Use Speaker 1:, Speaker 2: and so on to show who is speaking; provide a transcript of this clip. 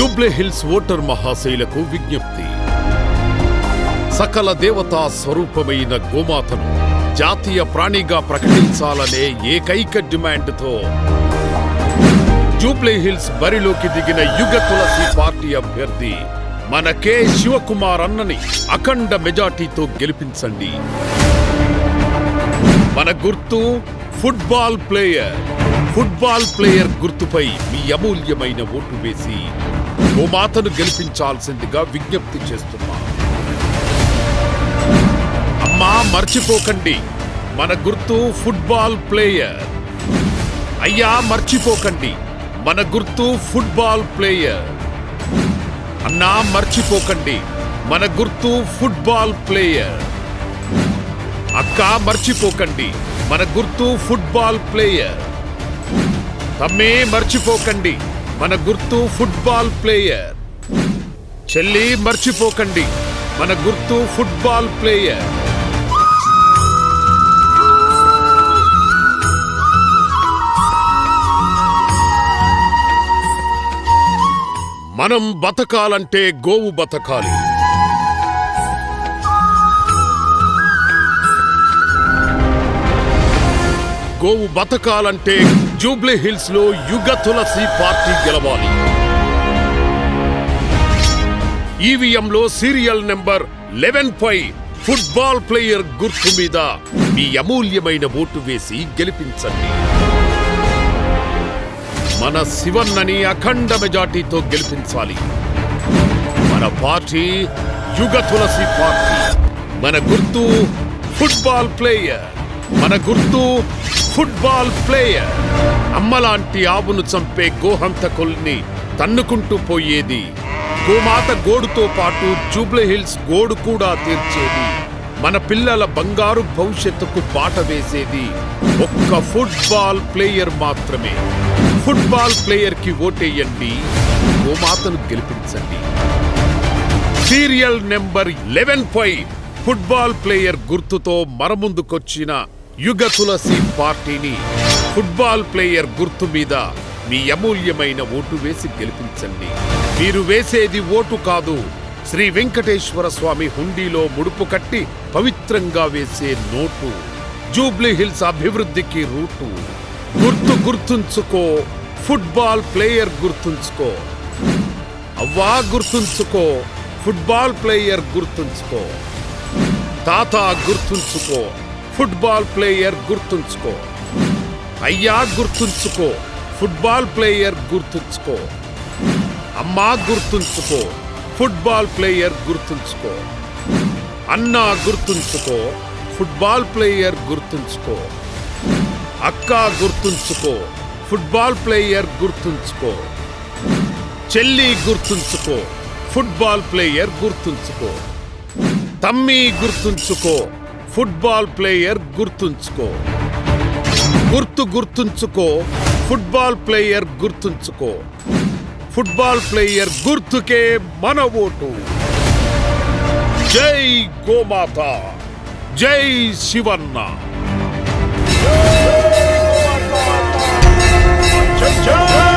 Speaker 1: జూబ్లెహిల్స్ voter మహాశైలకు విజ్ఞప్తి. సకల దేవతా స్వరూపమైన గోమాతను జాతీయ ప్రాణిగా ప్రకటించాలనే ఏకైక డిమాండ్తో జూబ్లెహిల్స్ బరిలోకి దిగిన యుగ తులసి పార్టీ అభ్యర్థి మన కె శివకుమార్ అన్నని అఖండ మెజార్టీతో గెలిపించండి. మన గుర్తు ఫుట్బాల్ ప్లేయర్ ఫుట్బాల్ ప్లేయర్ గుర్తుపై మీ అమూల్యమైన ఓటు వేసి మాతను గెలిపించాల్సిందిగా విజ్ఞప్తి చేస్తున్నా. అమ్మా మర్చిపోకండి. మన గుర్తు ఫుట్బాల్ ప్లేయర్. అయ్యా మర్చిపోకండి. మన గుర్తు ఫుట్బాల్ ప్లేయర్. అన్నా మర్చిపోకండి. మన గుర్తు ఫుట్బాల్ ప్లేయర్. అక్క మర్చిపోకండి. మన గుర్తు ఫుట్బాల్ ప్లేయర్. తమ్మే మర్చిపోకండి. మన గుర్తు ఫుట్బాల్ ప్లేయర్. చెల్లి మర్చిపోకండి. మన గుర్తు ఫుట్బాల్ ప్లేయర్. మనం బతకాలంటే గోవు బతకాలి. గోవు బతకాలంటే జూబ్లీ హిల్స్లో యుగ తులసి పార్టీ గెలవాలి. ఈవీఎంలో సీరియల్ నెంబర్ లెవెన్ పై ఫుట్బాల్ ప్లేయర్ గుర్తు మీద మీ అమూల్యమైన ఓటు వేసి గెలిపించండి. మన శివన్నని అఖండ మెజార్టీతో గెలిపించాలి. మన పార్టీ యుగ తులసి పార్టీ. మన గుర్తు ఫుట్బాల్ ప్లేయర్. మన గుర్తు ఫుట్బాల్ ప్లేయర్. అమ్మలాంటి ఆవును చంపే గోహంతకుల్ని తన్నుకుంటూ పోయేది. గోమాత గోడుతో పాటు జూబ్లీహిల్స్ గోడు కూడా తీర్చేది. మన పిల్లల బంగారు భవిష్యత్తుకు బాట వేసేది. ఒక్క ఫుట్బాల్ ప్లేయర్ మాత్రమే. ఫుట్బాల్ ప్లేయర్కి ఓటేయండి. గోమాతను గెలిపించండి. సీరియల్ నెంబర్ లెవెన్ పై ఫుట్బాల్ ప్లేయర్ గుర్తుతో మరముందుకొచ్చిన యుగ తులసి పార్టీని ఫుట్బాల్ ప్లేయర్ గుర్తు మీద మీ అమూల్యమైన ఓటు వేసి గెలిపించండి. మీరు వేసేది ఓటు కాదు శ్రీ వెంకటేశ్వర స్వామి హుండీలో ముడుపు కట్టి పవిత్రంగా వేసే నోటు జూబ్లీ హిల్స్ అభివృద్ధికి రూటు. గుర్తు గుర్తుంచుకో ఫుట్బాల్ ప్లేయర్ గుర్తుంచుకో. అవ్వా గుర్తుంచుకో ఫుట్బాల్ ప్లేయర్ గుర్తుంచుకో. తాత గుర్తుంచుకో. ఫుట్బాల్ ప్లేయర్ గుర్తుంచుకో. అయ్యా గుర్తుంచుకో. ఫుట్బాల్ ప్లేయర్ గుర్తుంచుకో. అమ్మా గుర్తుంచుకో. ఫుట్బాల్ ప్లేయర్ గుర్తుంచుకో. అన్నా గుర్తుంచుకో. ఫుట్బాల్ ప్లేయర్ గుర్తుంచుకో. అక్క గుర్తుంచుకో. ఫుట్బాల్ ప్లేయర్ గుర్తుంచుకో. చెల్లి గుర్తుంచుకో. ఫుట్బాల్ ప్లేయర్ గుర్తుంచుకో. తమ్మి గుర్తుంచుకో. ఫుట్బాల్ ప్లేయర్ గుర్తుంచుకో. గుర్తు గుర్తుంచుకో. ఫుట్బాల్ ప్లేయర్ గుర్తుంచుకో. ఫుట్బాల్ ప్లేయర్ గుర్తుకే మన ఓటు. జై గోమాత. జై శివన్న. జై